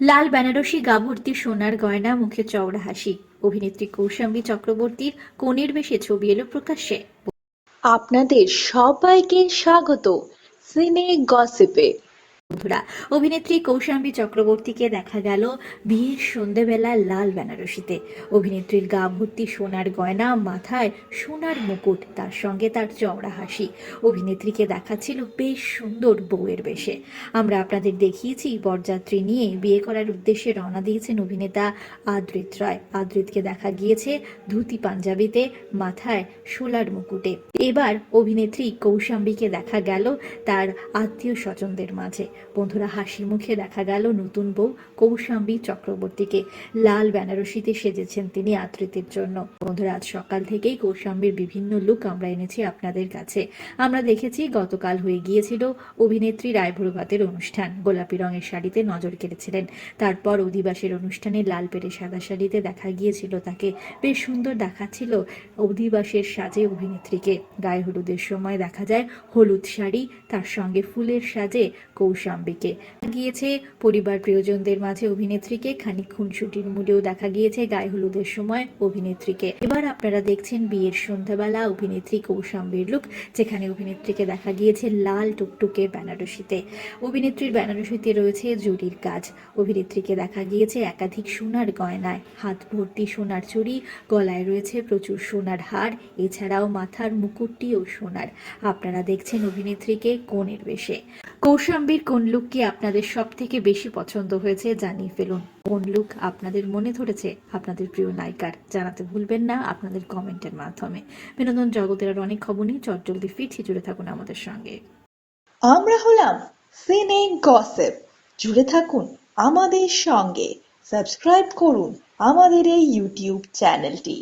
লাল বেনারসি গাভর্তি সোনার গয়না, মুখে চওড়া হাসি। অভিনেত্রী কৌশাম্বী চক্রবর্তীর কনের বেশে ছবি এলো প্রকাশ্যে। আপনাদের সবাইকে স্বাগত। সিনে গসিপে। বন্ধুরা। অভিনেত্রী কৌশাম্বী চক্রবর্তীকে দেখা গেল বিয়ের সন্ধেবেলা লাল বেনারসিতে। অভিনেত্রীর গা ভর্তি সোনার গয়না, মাথায় সোনার মুকুট, তার সঙ্গে তার চওড়া হাসি। অভিনেত্রীকে দেখাচ্ছিল বেশ সুন্দর বউয়ের বেশে। আমরা আপনাদের দেখিয়েছি, বরযাত্রী নিয়ে বিয়ে করার উদ্দেশ্যে রওনা দিয়েছেন অভিনেতা আদ্রিত রায়। আদ্রিতকে দেখা গিয়েছে ধুতি পাঞ্জাবিতে, মাথায় সোলার মুকুটে। এবার অভিনেত্রী কৌশাম্বীকে দেখা গেল তার আত্মীয় স্বজনদের মাঝে। বন্ধুরা হাসি মুখে দেখা গেল নতুন বউ কৌশাম্বী চক্রবর্তীকে। লাল বেনারসিতে সেজেছেন তিনি আত্মীয়দের জন্য। বন্ধুরা, আজ সকাল থেকেই কৌশাম্বীর বিভিন্ন লুক আমরা এনেছি আপনাদের কাছে। আমরা দেখেছি গতকাল হয়ে গিয়েছিল অভিনেত্রী রায়ভুরভাতের অনুষ্ঠান। গোলাপি রঙের শাড়িতে নজর কেড়েছিলেন। তারপর অধিবাসের অনুষ্ঠানে লাল পেরে সাদা শাড়িতে দেখা গিয়েছিল তাকে। বেশ সুন্দর দেখাচ্ছিল অধিবাসের সাজে অভিনেত্রীকে। গায়ে হলুদের সময় দেখা যায় হলুদ শাড়ি, তার সঙ্গে ফুলের সাজে কৌশাম্বীকে গিয়েছে, পরিবার প্রিয়জনদের মাঝে অভিনেত্রীকে খানিকক্ষণ ছুটির মুডেও দেখা গিয়েছে গায়ে হলুদের সময় অভিনেত্রীকে। এবার আপনারা দেখছেন বিয়ের সন্ধ্যাবেলা অভিনেত্রী কৌশাম্বীর লুক যেখানে অভিনেত্রীকে দেখা গিয়েছে লাল টুকটুকে বেনারসিতে। অভিনেত্রীর বেনারসিতে রয়েছে জরির কাজ। অভিনেত্রীকে দেখা গিয়েছে একাধিক সোনার গয়নায়। হাত ভর্তি সোনার চুড়ি, গলায় রয়েছে প্রচুর সোনার হার, এছাড়াও মাথার মুকুটটিও সোনার। আপনারা দেখছেন অভিনেত্রীকে কোণের বেশে। কৌশাম্বীর কোন লুক কি আপনাদের সব থেকে বেশি পছন্দ হয়েছে জানিয়ে ফেলুন। কোন লুক আপনাদের মনে ধরেছে আপনাদের প্রিয় নায়িকার। জানাতে ভুলবেন না আপনাদের কমেন্টের মাধ্যমে। বিনোদন জগতের আর অনেক খবর নিয়ে চটজলদি ফিরছি। জুড়ে থাকুন আমাদের সঙ্গে। আমরা হলাম সিনে গসিপ জুড়ে থাকুন আমাদের সঙ্গে। সাবস্ক্রাইব করুন আমাদের এই ইউটিউব চ্যানেলটি